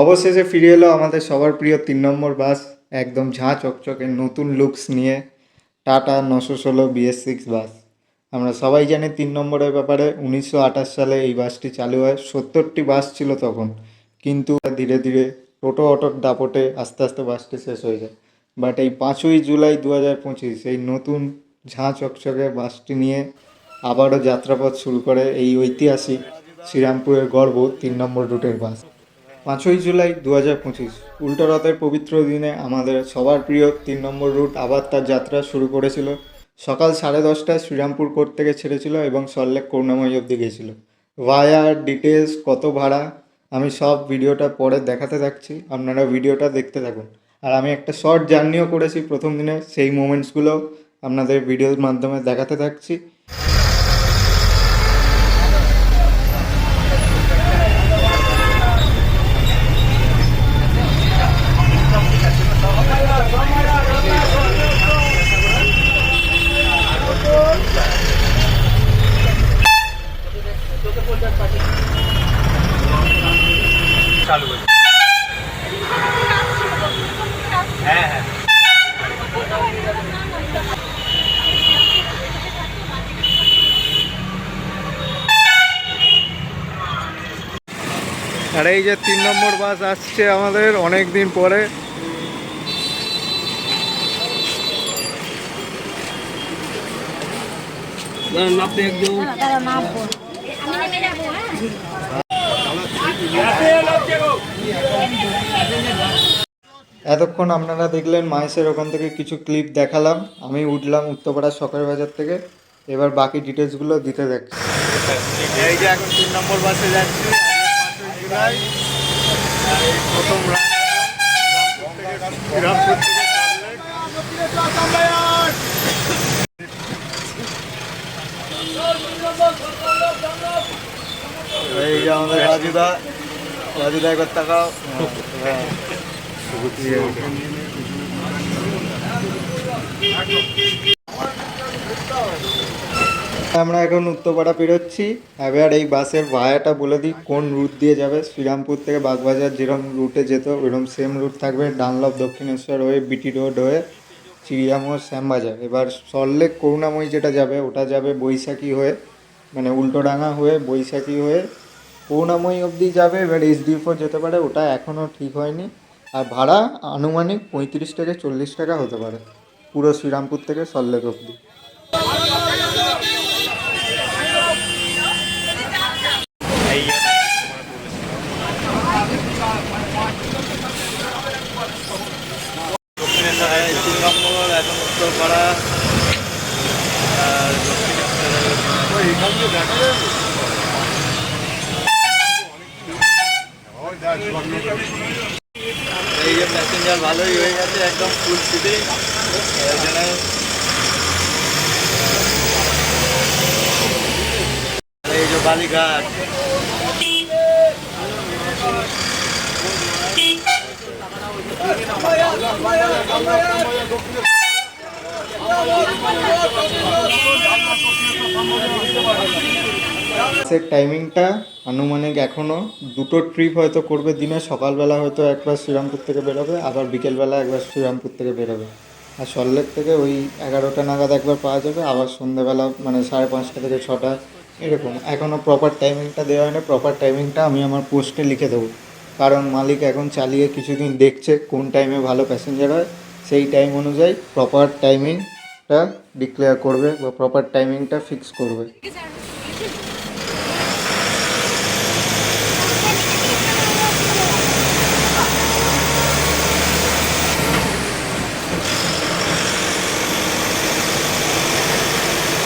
অবশেষে ফিরে এলো আমাদের সবার প্রিয় তিন নম্বর বাস, একদম ঝাঁ চকচকে নতুন লুকস নিয়ে টাটা নশো ষোলো বিএস সিক্স বাস। আমরা সবাই জানি তিন নম্বরের ব্যাপারে উনিশশো আঠাশ সালে এই বাসটি চালু হয়। সত্তরটি বাস ছিল তখন, কিন্তু ধীরে ধীরে টোটো অটোর দাপটে আস্তে আস্তে বাসটি শেষ হয়ে যায়। বাট এই পাঁচই জুলাই দু হাজার পঁচিশ, এই নতুন ঝাঁ চকচকে বাসটি নিয়ে আবারও যাত্রাপথ শুরু করে এই ঐতিহাসিক শ্রীরামপুরের গর্ব তিন নম্বর রুটের বাস। পাঁচই জুলাই দু হাজার পঁচিশ, উল্টো রথের পবিত্র দিনে আমাদের সবার প্রিয় তিন নম্বর রুট আবার তার যাত্রা শুরু করেছিল। সকাল সাড়ে দশটায় শ্রীরামপুর কোর্ট থেকে ছেড়েছিল এবং সল্লেক করুণাময়ী অবধি গিয়েছিল। ভায়ার ডিটেলস কত ভাড়া? আমি সব ভিডিওটা পরে দেখাতে থাকছি, আপনারা ভিডিওটা দেখতে থাকুন। আর আমি একটা শর্ট জার্নিও করেছি প্রথম দিনে, সেই মোমেন্টসগুলো আপনাদের ভিডিওর মাধ্যমে দেখাতে থাকছি। আর এই যে তিন নম্বর বাস আসছে আমাদের অনেক দিন পরে আপনি একদম। তারা নামবো আমি নেমে যাব হ্যাঁ এতক্ষণ আপনারা দেখলেন মাইসের ওখান থেকে কিছু ক্লিপ দেখালাম। আমি উঠলাম উত্তরপাড়া সকার বাজার থেকে। এবার বাকি ডিটেলসগুলো দিতে দেখছি এই যে এখন তিন নম্বর বাসে যাচ্ছি। জুলাই প্রথম। এই যে আমাদের রাজুদা রাজুদা একবার তাকাও হ্যাঁ আমরা এখন উত্তরপাড়া পেরোচ্ছি। এবার এই বাসের ভায়াটা বলে দিই, কোন রুট দিয়ে যাবে? শ্রীরামপুর থেকে বাগবাজার যেরকম রুটে যেত, ওরকম সেম রুট থাকবে ডানলপ দক্ষিণেশ্বর হয়ে বিটি রোড হয়ে চিড়িয়ামোড় শ্যামবাজার। এবার সল্লেক করুণাময়ী যেটা যাবে, ওটা যাবে বৈশাখী হয়ে মানে উল্টোডাঙা হয়ে বৈশাখী হয়ে। করুণাময়ী অবধি যাবে, এবার এইচডিএফও যেতে পারে, ওটা এখনও ঠিক হয়নি। আর ভাড়া আনুমানিক পঁয়ত্রিশ থেকে চল্লিশ টাকা হতে পারে, পুরো শ্রীরামপুর থেকে সল্লেক অবধি। এখন এই যে প্যাসেঞ্জার ভালোই হয়ে গেছে একদম ফুল সিটে এই যে বালিঘাট। বাসের টাইমিংটা আনুমানিক এখনও দুটো ট্রিপ হয়তো করবে দিনে, সকালবেলা হয়তো একবার শ্রীরামপুর থেকে বেরোবে, আবার বিকেলবেলা একবার শ্রীরামপুর থেকে বেরোবে। আর সল্লেক থেকে ওই এগারোটা নাগাদ একবার পাওয়া যাবে, আবার সন্ধ্যেবেলা মানে সাড়ে পাঁচটা থেকে ছটা, এরকম। এখনও প্রপার টাইমিংটা দেওয়া হয়নি। প্রপার টাইমিংটা আমি আমার পোস্টে লিখে দেবো। কারণ মালিক এখন চালিয়ে কিছুদিন দেখছে কোন টাইমে ভালো প্যাসেঞ্জার হয়। সেই টাইম অনুযায়ী প্রপার টাইমিংটা ডিক্লেয়ার করবে বা প্রপার টাইমিংটা ফিক্স করবে।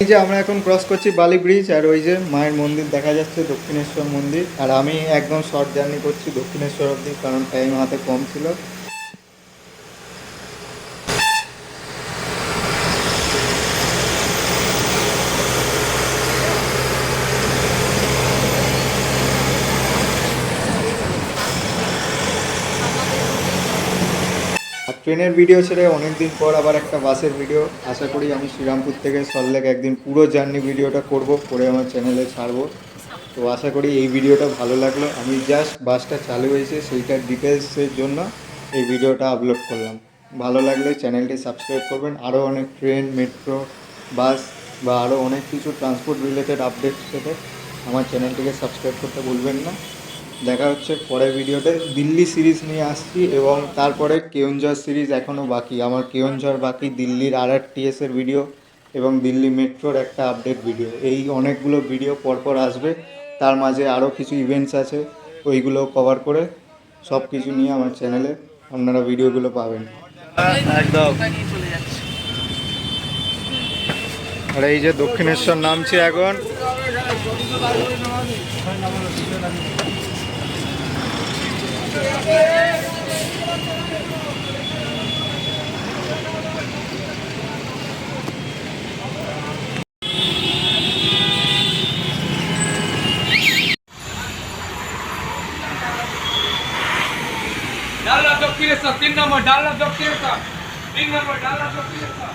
এই যে আমরা এখন ক্রস করছি বালি ব্রিজ আর ওই যে মায়ের মন্দির দেখা যাচ্ছে, দক্ষিণেশ্বর মন্দির। আর আমি একদম শর্ট জার্নি করছি দক্ষিণেশ্বর অবধি, কারণ টাইম হাতে কম ছিল। ট্রেনের ভিডিও ছেড়ে অনেক দিন পর আবার একটা বাসের ভিডিও আশা করি আমি শ্রীরামপুর থেকে সল্লেক একদিন পুরো জার্নি ভিডিওটা করব, করে আমার চ্যানেলে ছাড়বো। তো আশা করি এই ভিডিওটা ভালো লাগল। আমি জাস্ট বাসটা চালু হয়েছে, সেইটার ডিটেলসের জন্য এই ভিডিওটা আপলোড করলাম। ভালো লাগলে চ্যানেলটি সাবস্ক্রাইব করবেন। আরও অনেক ট্রেন মেট্রো বাস বা আরও অনেক কিছু ট্রান্সপোর্ট রিলেটেড আপডেট পেতে আমার চ্যানেলটিকে সাবস্ক্রাইব করতে ভুলবেন না। দেখা হচ্ছে পরের ভিডিওতে। দিল্লি সিরিজ নিয়ে আসছি এবং তারপরে কেওনঝড় সিরিজ এখনও বাকি। আমার কেওনঝড় বাকি দিল্লির আর আর টিএসের ভিডিও এবং দিল্লি মেট্রোর একটা আপডেট ভিডিও। এই অনেকগুলো ভিডিও পরপর আসবে। তার মাঝে আরও কিছু ইভেন্টস আছে ওইগুলো কভার করে সব কিছু নিয়ে আমার চ্যানেলে আপনারা ভিডিওগুলো পাবেন। একদম। আর এই যে দক্ষিণেশ্বর নামছে এখন। ডালনা দক্ষিণেশ্বর তিন নম্বর ডালনা দক্ষিণেশ্বর তিন নম্বর ডালনা দক্ষিণেশ্বর